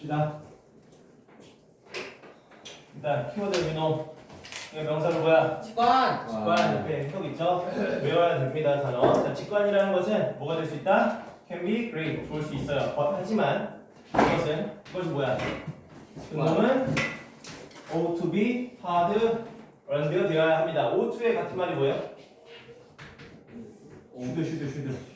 봅시다. 일단 키워드 위노 이거 명사로 뭐야? 직관 직관 옆에 턱 있죠? 외워야 됩니다 단어. 자, 직관이라는 것은 뭐가 될 수 있다? Can be great 좋을 수 있어요. 어, 하지만 이것은 이것이 뭐야? 그 놈은 O to be hard earned 되어야 합니다. O to의 같은 말이 뭐예요? 슈드 슈드 슈드.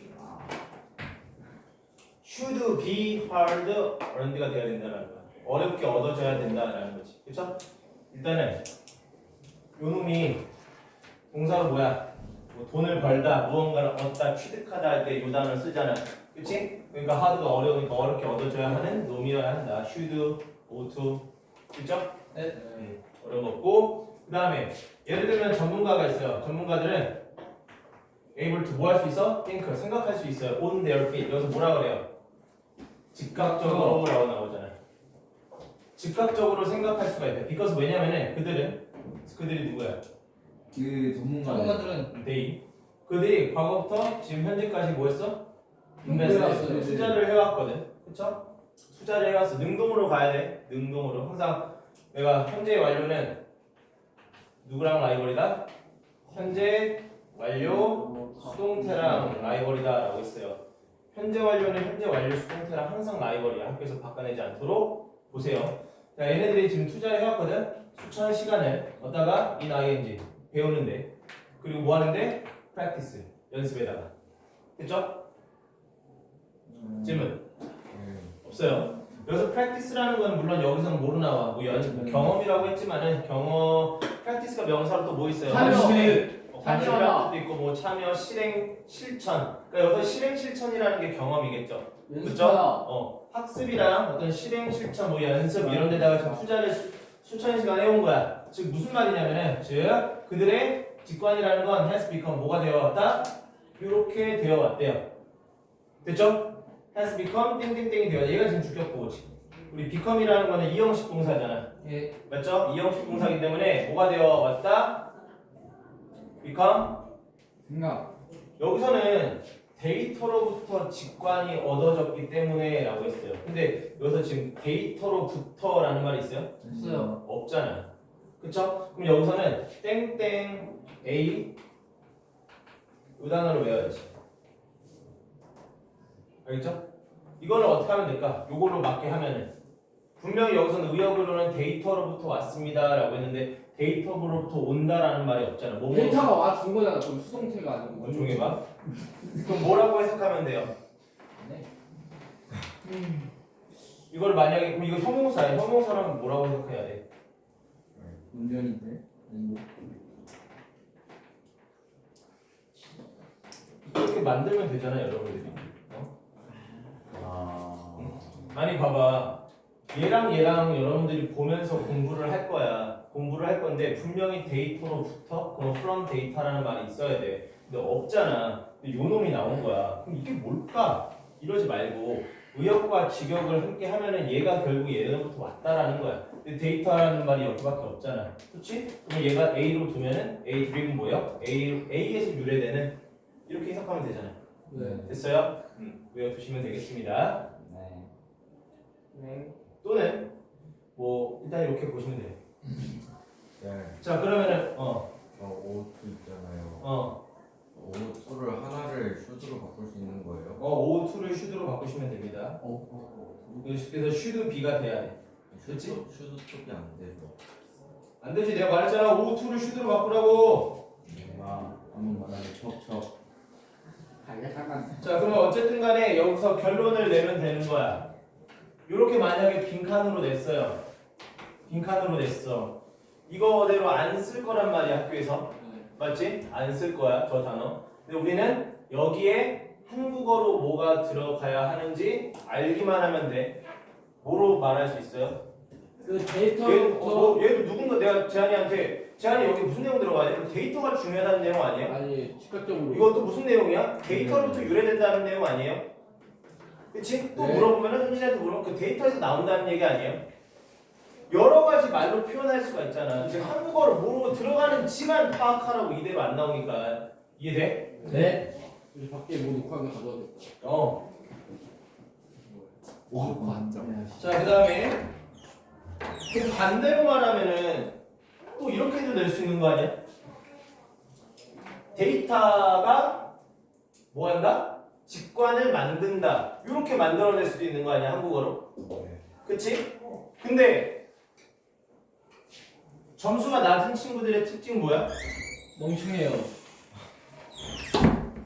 Should be hard earned가 되어야 된다는 거야. 어렵게 얻어져야 된다라는 거지. 그렇죠? 일단은 요 놈이 동사로 뭐야? 뭐 돈을 벌다, 무언가를 얻다, 취득하다 할 때 요 단어를 쓰잖아. 그치? 그러니까 하드가 어려우니까 어렵게 얻어져야 하는 놈이어야 한다. should, ought. 그죠? 네. 음, 없고. 그 다음에 예를 들면 전문가가 있어요. 전문가들은 able to 뭐 할 수 있어? think, 생각할 수 있어요. on their feet. 여기서 뭐라 그래요? 즉각적으로 라고 나오잖아요. 즉각적으로 생각할 수가 있다. because 왜냐면은 그들은 그들이 누구야? 그 전문가들 전문가들은 they 그들이 과거부터 지금 현재까지 뭐 했어? 인베스트 투자를 해왔거든. 그쵸? 투자를 해왔어. 능동으로 가야 돼. 능동으로. 항상 내가 현재 완료는 누구랑 라이벌이다? 현재 완료 수동태랑 라이벌이다 라고 했어요. 현재 완료는 현재 완료 수동태랑 항상 라이벌이야. 학교에서 바꿔내지 않도록 보세요. 자, 얘네들이 지금 투자를 해왔거든. 수천 시간을 얻다가 이 ing 배우는데 그리고 뭐 하는데? practice 연습에다가 됐죠? 질문 없어요. 여기서 practice라는 건 물론 여기서는 뭐로 나와? 뭐 연, 뭐 경험이라고 했지만은 경험 practice가 명사로 또 뭐 있어요? 참여. 관심이라는 뜻도 있고 뭐 참여, 실행, 실천. 그러니까 여기서 실행 실천이라는 게 경험이겠죠. 그렇죠? 어, 학습이랑 어떤 실행 실천 뭐 연습 이런 데다가 지금 투자를 수, 수천 시간 해온 거야. 즉 무슨 말이냐면은 즉 그들의 직관이라는 건 has become 뭐가 되어 왔다? 이렇게 되어 왔대요. 됐죠? has become 땡땡땡이 되어. 얘가 지금 주격보고 지 우리 become이라는 거는 이형식 동사잖아. 예 맞죠? 이형식 동사기 때문에 뭐가 되어 왔다? Become 생각 여기서는 데이터로부터 직관이 얻어졌기 때문에 라고 했어요. 근데 여기서 지금 데이터로부터라는 말이 있어요? 없어요 없잖아. 그쵸? 그럼 여기서는 땡땡 A 이 단어를 외워야지. 알겠죠? 이거는 어떻게 하면 될까? 요걸로 맞게 하면은 분명히 여기서는 의역으로는 데이터로부터 왔습니다라고 했는데 데이터로부터 온다라는 말이 없잖아. 뭐 데이터가 와준 거잖아 그럼 수동태가 아니고 어, 조용히 봐. 그럼 뭐라고 해석하면 돼요? 네. 이걸 만약에 그럼 이거 형용사야. 형용사라면 뭐라고 해석해야 돼? 운전인데 이렇게 만들면 되잖아요, 여러분들이. 어? 아 아니 봐봐. 얘랑 얘랑 여러분들이 보면서 공부를 할 거야. 공부를 할 건데 분명히 데이터로부터 그럼 from 데이터라는 말이 있어야 돼. 근데 없잖아. 근데 요 놈이 나온 거야. 그럼 이게 뭘까? 이러지 말고 의역과 직역을 함께 하면은 얘가 결국 얘로부터 왔다라는 거야. 근데 데이터라는 말이 여기밖에 없잖아. 그렇지? 그럼 얘가 A로 두면은 A 드립은 뭐야? A A에서 유래되는 이렇게 해석하면 되잖아. 네. 됐어요? 음, 외워 두시면 되겠습니다. 네 네. 또는 뭐 일단 이렇게 보시면 돼요. 네, 자 그러면은 어저 오트 있잖아요. 어, 오트를 하나를 슈즈로 바꿀 수 있는 거예요? 어 O2를 슈드로 바꾸시면 됩니다. 어, 어, 그래서 슈드 B가 돼야 돼. 슈즈 슈즈 쪽이 안 돼서. 안 되지 내가 말했잖아 O2를 슈드로 바꾸라고. 아 한번 말하면 척척 자 그러면 어쨌든 간에 여기서 결론을 내면 되는 거야. 요렇게 만약에 빈칸으로 냈어요. 빈칸으로 냈어. 이거대로 안 쓸 거란 말이야 학교에서. 맞지? 안 쓸 거야 저 단어. 근데 우리는 여기에 한국어로 뭐가 들어가야 하는지 알기만 하면 돼. 뭐로 말할 수 있어요? 그 얘, 어, 데이터부터 뭐, 얘도 누군가 내가 재한이한테 재한이 여기 무슨 내용 들어가야 돼? 데이터가 중요하다는 내용 아니에요? 아니 즉각적으로 이것도 무슨 내용이야? 데이터로부터 유래된다는 내용 아니에요? 그치? 또 네. 물어보면은 현진이한테 물어보면 그 데이터에서 나온다는 얘기 아니에요? 여러 가지 말로 표현할 수가 있잖아. 이제 한국어를 모르고 들어가는 지만 파악하라고 이대로 안 나오니까 이해돼? 네 우리 밖에 뭐 녹화하게 가져야 돼 어. 와. 네. 자, 그 다음에 그 반대로 말하면은 또 이렇게도 낼 수 있는 거 아니야? 데이터가 뭐 한다? 직관을 만든다. 이렇게 만들어낼 수도 있는 거 아니야, 한국어로? 네. 그치? 근데 점수가 낮은 친구들의 특징 뭐야? 멍청해요.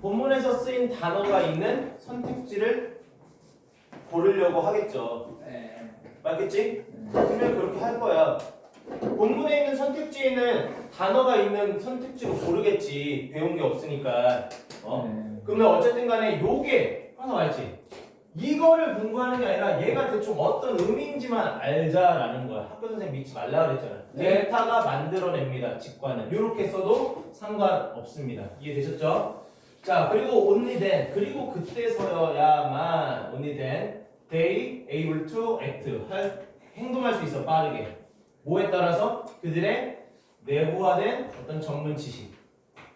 본문에서 쓰인 단어가 있는 선택지를 고르려고 하겠죠. 네. 맞겠지? 그러면 그렇게 할 거야. 본문에 있는 선택지에는 단어가 있는 선택지로 고르겠지. 배운 게 없으니까. 어? 네. 그러면 어쨌든 간에 요게 하나 말지. 이거를 공부하는 게 아니라 얘가 대충 어떤 의미인지만 알자라는 거야. 학교 선생님 믿지 말라 그랬잖아. 네. 데이터가 만들어냅니다. 직관을. 이렇게 써도 상관없습니다. 이해되셨죠? 자, 그리고 only then. 그리고 그때서야만 only then they able to act. 할, 행동할 수 있어. 빠르게. 뭐에 따라서 그들의 내부화된 어떤 전문 지식.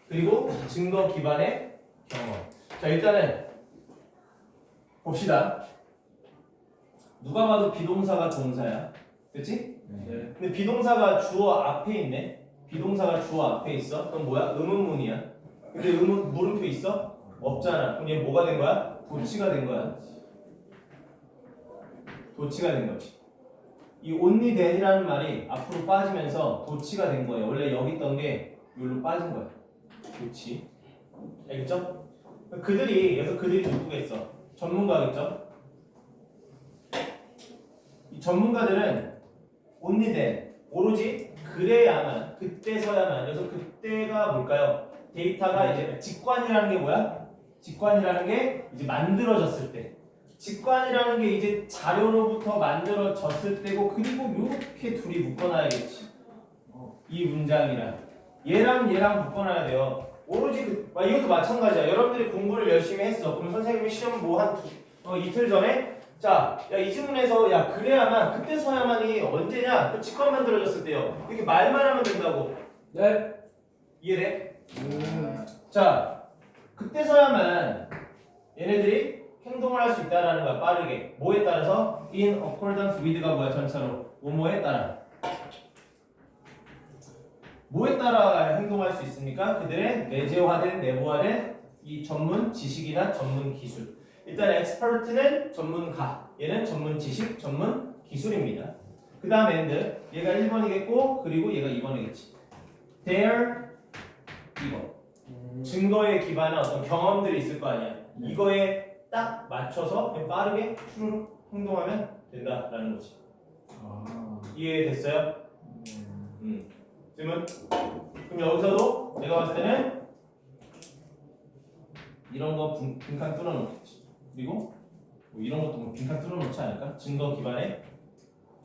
그리고 증거 기반의 경험. 자, 일단은 봅시다. 누가 봐도 비동사가 동사야. 그치? 네. 근데 비동사가 주어 앞에 있네. 비동사가 주어 앞에 있어. 그럼 뭐야? 의문문이야. 근데 의문 물음표 있어? 없잖아. 그럼 얘 뭐가 된 거야? 도치가 된 거야. 도치가 된 거지. 이 only then이라는 말이 앞으로 빠지면서 도치가 된 거예요. 원래 여기 있던 게 여기로 빠진 거야. 도치. 알겠죠? 그들이 여기서 그들이 누구겠어? 전문가겠죠? 이 전문가들은 only then 오로지 그래야만 그때서야만 그래서 그때가 뭘까요? 데이터가 이제 직관이라는 게 뭐야? 직관이라는 게 이제 만들어졌을 때 직관이라는 게 이제 자료로부터 만들어졌을 때고 그리고 이렇게 둘이 묶어놔야겠지 이 문장이랑 얘랑 얘랑 묶어놔야 돼요 오로지 그, 아, 이것도 마찬가지야 여러분들이 공부를 열심히 했어 그럼 선생님이 시험 뭐한 어, 이틀 전에 자, 야, 이 질문에서 야, 그래야만 그때서야만이 언제냐? 그 직관 만들어졌을 때요. 이렇게 말만 하면 된다고. 네. 이해돼? 음. 자, 그때서야만 얘네들이 행동을 할 수 있다라는 거야. 빠르게. 뭐에 따라서 in accordance with가 뭐야? 전차로. 뭐뭐에 따라. 뭐에 따라 행동할 수 있습니까? 그들의 내재화된 내부화된 이 전문 지식이나 전문 기술. 일단 expert는 전문가, 얘는 전문 지식, 전문 기술입니다. 그 다음 and, 얘가 1번이겠고 그리고 얘가 2번이겠지. Their 2번. 증거에 기반한 어떤 경험들이 있을 거 아니야. 이거에 딱 맞춰서 그냥 빠르게 슈르륵 행동하면 된다라는 거지. 아. 이해됐어요? 음. 질문? 그럼 여기서도 내가 봤을 때는 이런 거 빈- 빈칸 뚫어놓겠지. 그리고 뭐 이런 것도 뭐 빈칸 뚫어놓지 않을까? 증거 기반의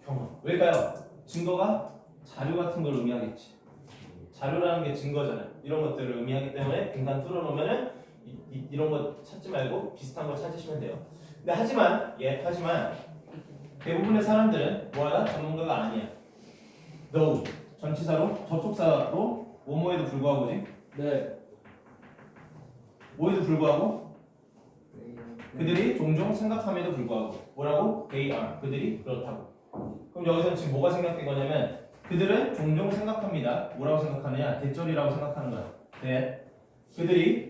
경험. 왜일까요? 증거가 자료 같은 걸 의미하겠지. 자료라는 게 증거잖아요. 이런 것들을 의미하기 때문에 빈칸 뚫어놓으면은 이, 이, 이런 거 찾지 말고 비슷한 거 찾으시면 돼요. 근데 하지만 예 하지만 대부분의 사람들은 뭐하다 전문가가 아니야. though 전치사로 접속사로 뭐뭐에도 불구하고지? 네. 뭐에도 불구하고? 그들이 종종 생각함에도 불구하고. 뭐라고? they are. 그들이 그렇다고. 그럼 여기서는 지금 뭐가 생각된 거냐면 그들은 종종 생각합니다. 뭐라고 생각하느냐? 대절이라고 생각하는 거야. that 그들이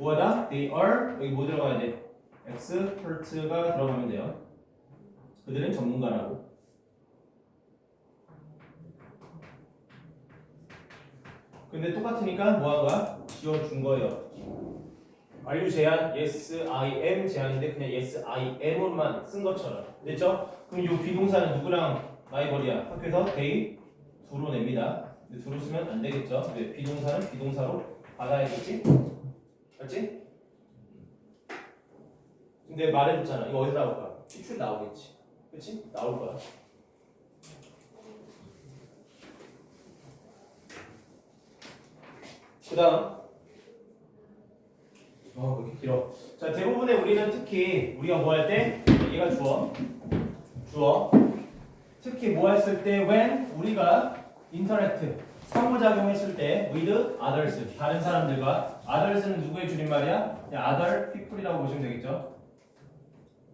뭐하다? they are 여기 뭐 들어가야 돼? expert가 들어가면 돼요 그들은 전문가라고 근데 똑같으니까 뭐한 거야? 지어준 거예요 are you 제한? yes I am 제한인데 그냥 yes I am으로만 쓴 것처럼 됐죠? 그럼 이 비동사는 누구랑 라이벌이야? 학교에서 they 두로 냅니다 근데 두로 쓰면 안 되겠죠? 왜? 비동사는 비동사로 받아야겠지? 맞지? 근데 말해줬잖아 이거 어디서 나올 거야? 피출 나오겠지 그치? 나올 거야 그 다음 어, 왜 이렇게 길어? 자, 대부분의 우리는 특히 우리가 뭐 할 때 얘가 주어, 주어. 특히 뭐 했을 때 when 우리가 인터랙트 상호작용했을 때 with others 다른 사람들과 others는 누구의 줄임말이야? 그냥 other people이라고 보시면 되겠죠.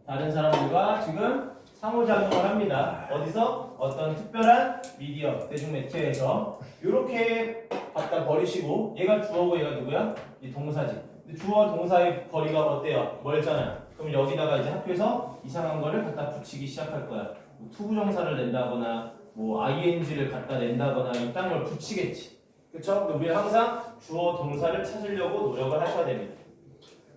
다른 사람들과 지금 상호작용을 합니다. 어디서? 어떤 특별한 미디어, 대중매체에서 이렇게 갖다 버리시고 얘가 주어고 얘가 누구야? 이 동사지. 주어와 동사의 거리가 어때요? 멀잖아요. 그럼 여기다가 이제 학교에서 이상한 거를 갖다 붙이기 시작할 거야. 뭐 투부정사를 낸다거나 뭐 ing를 갖다 낸다거나 이딴 걸 붙이겠지. 그쵸? 우리는 항상 주어 동사를 찾으려고 노력을 하셔야 됩니다.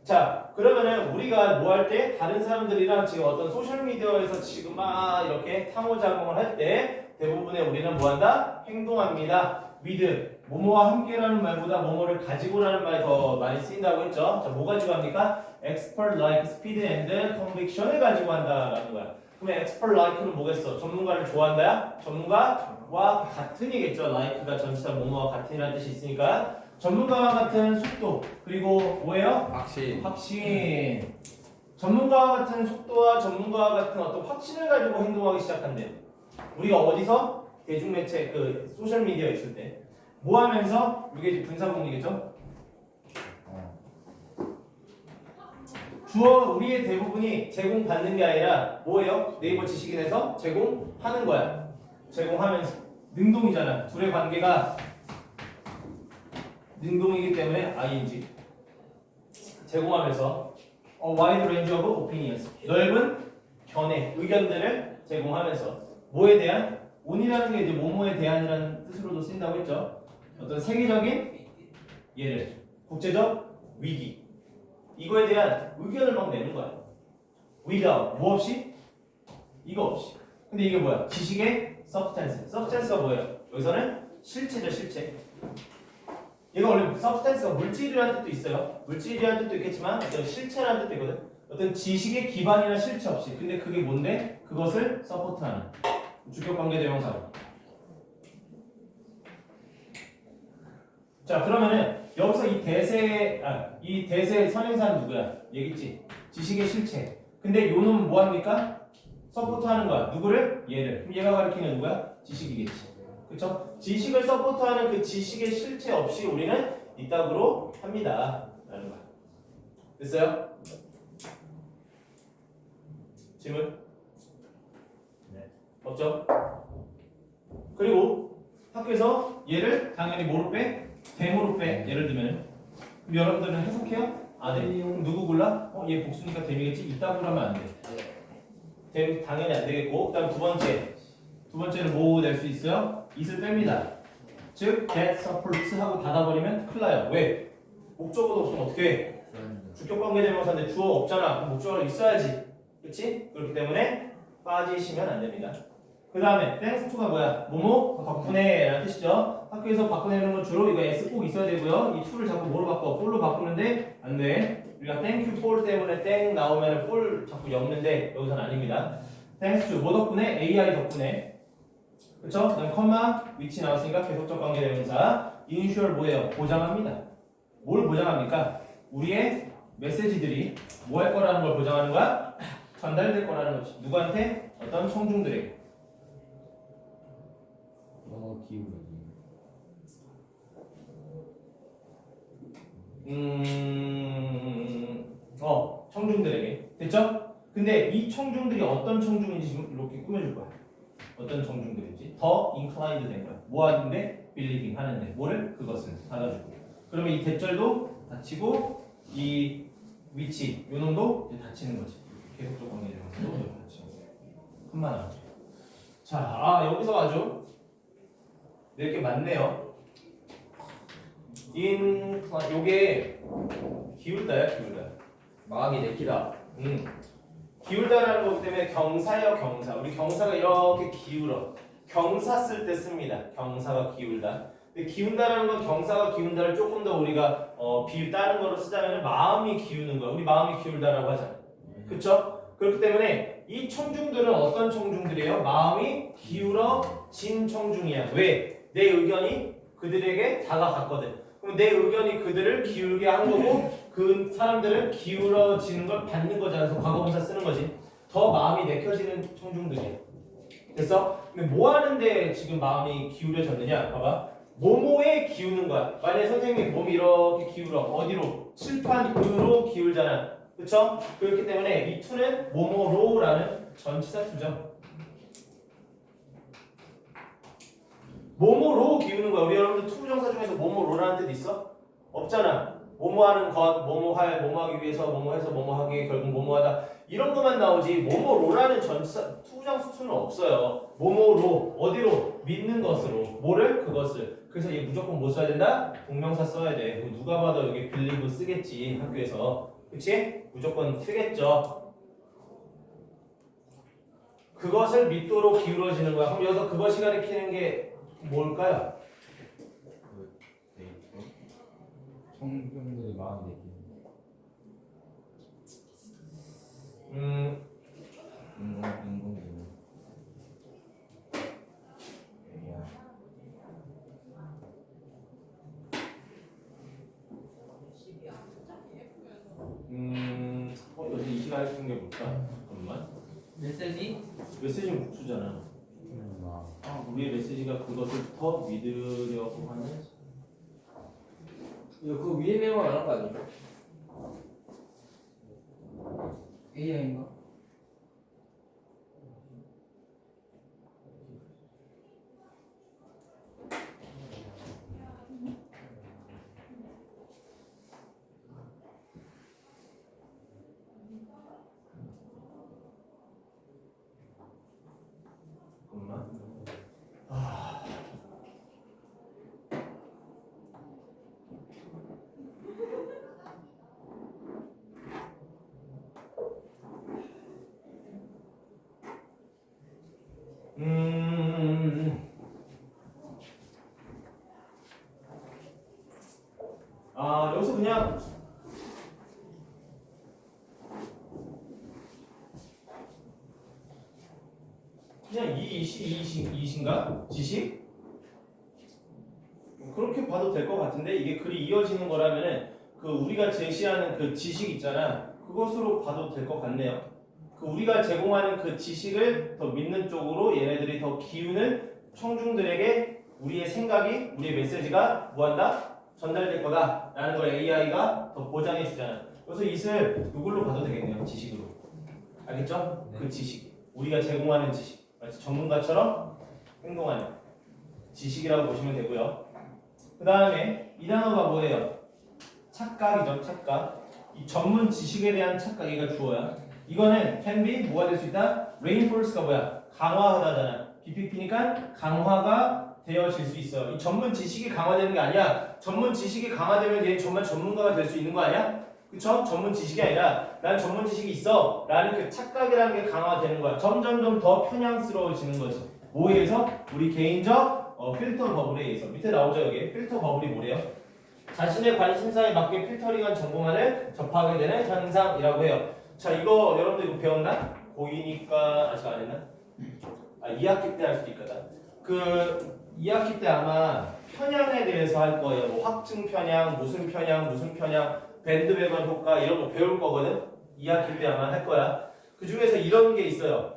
자, 그러면은 우리가 뭐 할 때 다른 사람들이랑 지금 어떤 소셜 미디어에서 지금 막 이렇게 상호 작용을 할 때 대부분의 우리는 뭐 한다? 행동합니다. with 뭐뭐와 함께라는 말보다 뭐뭐를 가지고라는 말이 더 많이 쓰인다고 했죠. 자, 뭐 가지고 합니까? expert like speed and conviction을 가지고 한다라는 거야. 그러면 expert like는 뭐겠어? 전문가를 좋아한다야? 전문가와 같은이겠죠. like가 전치사 뭐뭐와 같은이라는 뜻이 있으니까 전문가와 같은 속도 그리고 뭐예요? 확신 확신. 전문가와 같은 속도와 전문가와 같은 어떤 확신을 가지고 행동하기 시작한대요. 우리가 어디서 대중매체 그 소셜 미디어 있을 때 뭐 하면서 이게 이제 분사구문이겠죠? 주어 우리의 대부분이 제공받는 게 아니라 뭐예요? 네이버 지식인에서 제공하는 거야. 제공하면서 능동이잖아. 둘의 관계가 능동이기 때문에 ing 제공하면서 a wide range of opinions 넓은 견해 의견들을 제공하면서 뭐에 대한 온이라는 게 이제 뭐뭐에 대한이라는 뜻으로도 쓰인다고 했죠. 어떤 세계적인 예를 국제적 위기 이거에 대한 의견을 막 내는 거야. without 뭐 없이 이거 없이. 근데 이게 뭐야? 지식의 substance. substance가 뭐예요? 여기서는 실체죠 실체. 얘가 원래 substance가 물질이라는 뜻도 있어요. 물질이라는 뜻도 있겠지만 어떤 실체라는 뜻도 있거든. 어떤 지식의 기반이나 실체 없이. 근데 그게 뭔데? 그것을 서포트하는 주격 관계 대명사로. 자 그러면은 여기서 이 대세 아 이 대세 선행사는 누구야? 얘기지. 지식의 실체. 근데 요놈은 뭐 합니까? 서포트하는 거야. 누구를? 얘를. 그럼 얘가 가리키는 누구야? 지식이겠지. 그쵸? 지식을 서포트하는 그 지식의 실체 없이 우리는 이따구로 합니다. 라는 거야. 됐어요? 질문? 네. 없죠? 그리고 학교에서 얘를 당연히 뭐로 빼? 대모로 빼. 예를 들면 여러분들은 해석해요? 안 해. 누구 골라? 어, 얘 복수니까 됨이겠지? 이따구로 하면 안 돼. 됨 당연히 안 되겠고 그다음 두 번째 두 번째는 뭐낼수 있어요? it을 뺍니다. 즉 that supports 하고 닫아버리면 큰일 나요. 왜? 목적어도 없으면 어떻게 해? 주격 관계 대명사인데 주어 없잖아. 그럼 목적어가 있어야지. 그렇지? 그렇기 때문에 빠지시면 안 됩니다. 그 다음에 thanks to가 뭐야? 뭐뭐 덕분에 라는 뜻이죠. 학교에서 바꿔내는 건 주로 이거 s 꼭 있어야 되고요. 이 to를 자꾸 뭐로 바꿔? for로 바꾸는데 안 돼. 우리가 thank you for 때문에 땡 나오면 for 자꾸 엮는데 여기서는 아닙니다. thanks to 뭐 덕분에? AI 덕분에 그쵸? 그 다음 컴마 위치 나왔으니까 계속적 관계 대명사 insure 뭐예요? 보장합니다. 뭘 보장합니까? 우리의 메시지들이 뭐 할 거라는 걸 보장하는 거야? 전달될 거라는 거지. 누구한테? 어떤 청중들에게. 어 기울어지. 음, 어, 청중들에게. 됐죠? 근데 이 청중들이 어떤 청중인지 지금 이렇게 꾸며줄 거야. 어떤 청중들인지. 더 inclined 된 거야. 뭐 하는데? believing 하는데. 뭐를? 그것을 받아주고. 그러면 이 대절도 닫히고, 이 위치, 요 놈도 이제 닫히는 거지. 계속적 관계 되면서 닫히는 거야. 한만 원. 자, 아, 여기서 아주 이렇게 많네요. in, 요게 기울다야, 기울다. 마음이 내키다 음. 기울다라는 거기 때문에 경사예요, 경사. 우리 경사가 이렇게 기울어. 경사 쓸 때 씁니다. 경사가 기울다. 근데 기운다라는 건 경사가 기운다를 조금 더 우리가 어, 비유 다른 거로 쓰자면 마음이 기우는 거야. 우리 마음이 기울다라고 하잖아. 그쵸? 그렇기 때문에 이 청중들은 어떤 청중들이에요? 마음이 기울어진 청중이야. 왜? 내 의견이 그들에게 다가갔거든. 그럼 내 의견이 그들을 기울게 한 거고 그 사람들은 기울어지는 걸 받는 거잖아. 그래서 과거분사 쓰는 거지. 더 마음이 내켜지는 청중들이야. 됐어? 근데 뭐 하는데 지금 마음이 기울여졌느냐? 봐봐. 뭐뭐에 기우는 거야. 만약에 선생님이 몸이 이렇게 기울어. 어디로? 칠판 으로 기울잖아. 그쵸? 그렇기 때문에 이 to는 뭐뭐로라는 전치사 투죠. 뭐뭐로 기우는 거야. 우리 여러분들 투 부정사 중에서 뭐뭐로라는 뜻 있어? 없잖아. 뭐뭐하는 것, 뭐뭐할, 뭐뭐하기 위해서, 뭐뭐해서, 뭐뭐하기 결국 뭐뭐하다 이런 것만 나오지 뭐뭐로라는 전치사 투부정사 투는 없어요. 뭐뭐로 어디로 믿는 것으로 뭐를 그것을 그래서 얘 무조건 뭐 써야 된다? 동명사 써야 돼. 누가 봐도 여기 빌리브 쓰겠지 학교에서 그치? 무조건 쓰겠죠. 그것을 믿도록 기울어지는 거야. 그럼 여기서 그것이 가리키는 게 뭘까요? 성경들이 마음에 들기. 음, 인공 인공지능 음, 어, 요새 이 시간에 쓰는 게 뭘까? 잠깐만. 메시지? 메시지는 복수잖아. 음, 아. 아, 우리의 메시지가 그것을 더 믿으려고 하는 그 위에 메모 안한 거 아니에요? AI인가? 잠깐만. 음. 아, 여기서 그냥 그냥 이 이시 이시 이신가? 지식 그렇게 봐도 될 것 같은데 이게 글이 이어지는 거라면은 그 우리가 제시하는 그 지식 있잖아. 그것으로 봐도 될 것 같네요. 그 우리가 제공하는 그 지식을 더 믿는 쪽으로 얘네들이 더 기우는 청중들에게 우리의 생각이 우리의 메시지가 뭐한다? 전달될 거다 라는 걸 AI가 더 보장해 주잖아. 그래서 이슬 이걸로 봐도 되겠네요 지식으로 알겠죠? 그 지식 우리가 제공하는 지식 마치 전문가처럼 행동하는 지식이라고 보시면 되고요. 그 다음에 이 단어가 뭐예요? 착각이죠, 착각. 이 전문 지식에 대한 착각, 얘가 주어야. 이거는 can be 뭐가 될 수 있다? reinforce가 뭐야? 강화하다잖아. BPP니까 강화가 되어질 수 있어. 이 전문 지식이 강화되는 게 아니야. 전문 지식이 강화되면 얘 정말 전문가가 될 수 있는 거 아니야? 그쵸? 전문 지식이 아니라 난 전문 지식이 있어 라는 그 착각이라는 게 강화되는 거야 점점점 더 편향스러워지는 거지 뭐에 의해서? 우리 개인적 어, 필터 버블에 의해서 밑에 나오죠 여기 필터 버블이 뭐래요? 자신의 관심사에 맞게 필터링한 정보만을 접하게 되는 현상이라고 해요 자 이거 여러분들 이거 배웠나? 고2니까 아직 안 했나? 아 2학기 때 할 수도 있거든 그 2학기 때 아마 편향에 대해서 할 거예요 뭐 확증 편향, 무슨 편향, 무슨 편향 밴드웨건 효과 이런 거 배울 거거든. 2학기 때 아마 할 거야. 그 중에서 이런 게 있어요.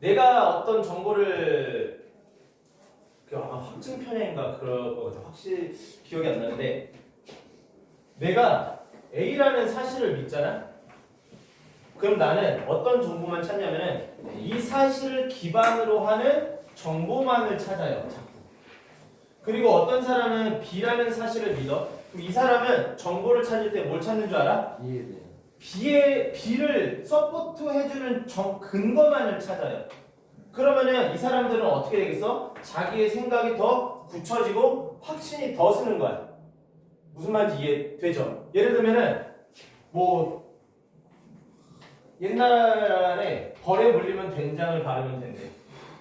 내가 어떤 정보를 그 아마 확증 편향인가 그럴 거거든. 확실히 기억이 안 나는데 내가 A라는 사실을 믿잖아. 그럼 나는 어떤 정보만 찾냐면은 이 사실을 기반으로 하는 정보만을 찾아요. 그리고 어떤 사람은 B라는 사실을 믿어. 그럼 이 사람은 정보를 찾을 때 뭘 찾는 줄 알아? 이해돼요. B의 B를 서포트 해주는 정, 근거만을 찾아요. 그러면은 이 사람들은 어떻게 되겠어? 자기의 생각이 더 굳혀지고 확신이 더 쓰는 거야. 무슨 말인지 이해되죠? 예를 들면은 뭐 옛날에 벌에 물리면 된장을 바르면 된대.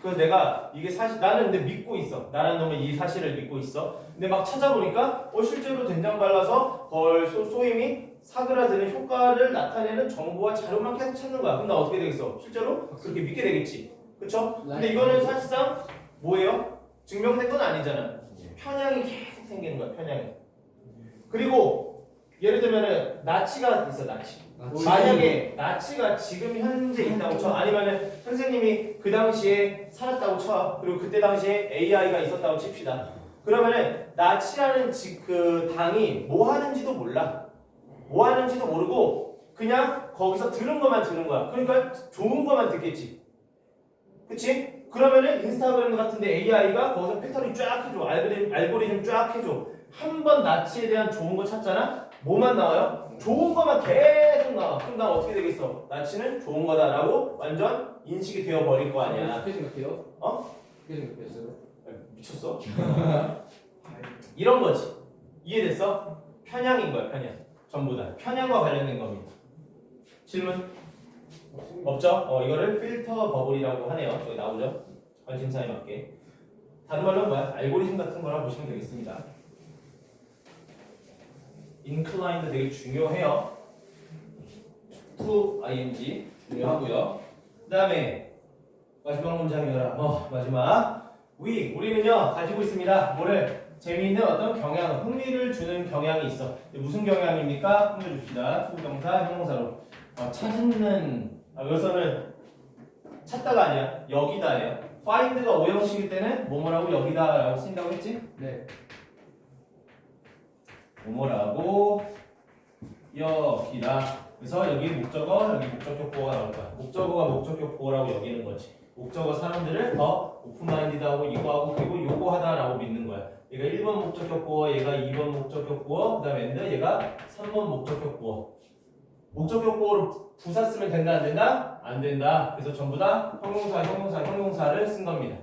그래서 내가 이게 사실 나는 근데 믿고 있어. 나라는 놈은 이 사실을 믿고 있어. 근데 막 찾아보니까 어 실제로 된장 발라서 벌 소, 소임이 사그라드는 효과를 나타내는 정보와 자료만 계속 찾는 거야. 그럼 나 어떻게 되겠어? 실제로 그렇게 믿게 되겠지. 그쵸? 근데 이거는 사실상 뭐예요? 증명된 건 아니잖아. 편향이 계속 생기는 거야. 편향이. 그리고 예를 들면은 나치가 있어. 나치. 만약에 나치가 지금 현재 있다고 쳐 아니면은 선생님이 그 당시에 살았다고 쳐 그리고 그때 당시에 AI가 있었다고 칩시다 그러면은 나치라는 지, 그 당이 뭐 하는지도 몰라 뭐 하는지도 모르고 그냥 거기서 들은 것만 들은 거야. 그러니까 좋은 것만 듣겠지. 그치? 그러면은 인스타그램 같은데 AI가 거기서 패턴이 쫙 해줘. 알고리즘, 알고리즘 쫙 해줘. 한 번 나치에 대한 좋은 거 찾잖아? 뭐만 나와요? 좋은 것만 계속 나와. 그럼 난 어떻게 되겠어? 나치는 좋은 거다라고 완전 인식이 되어 버릴 거 아니야. 어떻게 생각해요? 어? 어떻게 생각했어요? 미쳤어? 이런 거지. 이해됐어? 편향인 거야, 편향. 전부 다. 편향과 관련된 겁니다. 질문? 없죠? 어, 이거를 필터 버블이라고 하네요. 저기 나오죠? 관심사에 맞게. 다른 말로 뭐야? 알고리즘 같은 거라 보시면 되겠습니다. Inclined 되게 중요해요. to ing 중요하고요. 그 다음에 마지막 문장이라 어 마지막 we 우리는요 가지고 있습니다. 뭐를 재미있는 어떤 경향, 흥미를 주는 경향이 있어. 무슨 경향입니까? 흥미 줍시다. 투부정사, 형용사로 어, 찾는 아, 여기서는 찾다가 아니야 여기다예요. find가 오형식일 때는 뭐뭐라고 여기다라고 쓴다고 했지? 네. 뭐뭐라고 여기다. 그래서 여기 목적어, 여기 목적격 보호가 나올 거야. 목적어가 목적격 보호라고 여기는 거지. 목적어 사람들을 더 오픈마인드하고 이거하고 그리고 요거하다라고 믿는 거야. 얘가 1번 목적격 보호, 얘가 2번 목적격 보호, 그 다음에 엔드 얘가 3번 목적격 보호. 목적격 보호를 부사 쓰면 된다 안 된다? 안 된다. 그래서 전부 다 형용사, 형용사, 형용사를 쓴 겁니다.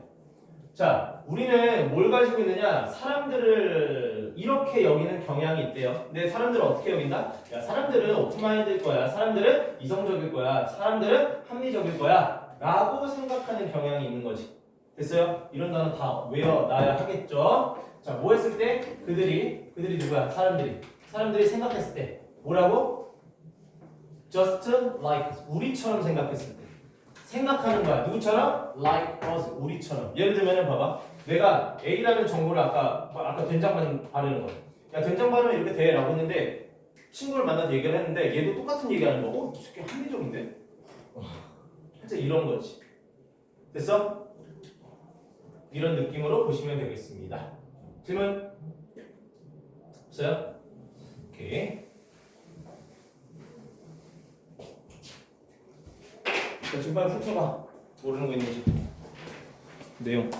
자, 우리는 뭘 가지고 있느냐? 사람들을 이렇게 여기는 경향이 있대요. 근데 사람들은 어떻게 여긴다? 야, 사람들은 오픈마인드일 거야. 사람들은 이성적일 거야. 사람들은 합리적일 거야. 라고 생각하는 경향이 있는 거지. 됐어요? 이런 단어 다 외워놔야 하겠죠? 자, 뭐 했을 때? 그들이, 그들이 누구야? 사람들이. 사람들이 생각했을 때. 뭐라고? Just like us. 우리처럼 생각했을 때. 생각하는 거야. 누구처럼? Like us. 우리처럼. 예를 들면은 봐봐. 내가 A라는 정보를 아까 아까 된장만 바르는 거. 야 된장 바르면 이렇게 돼라고 했는데 친구를 만나서 얘기를 했는데 얘도 똑같은 얘기하는 거고. 어, 이 새끼 합리적인데? 살짝 이런 거지. 됐어? 이런 느낌으로 보시면 되겠습니다. 질문 없어요? 오케이. 자, 지금 빨리 훑어봐. 모르는 거 있는지. 내용.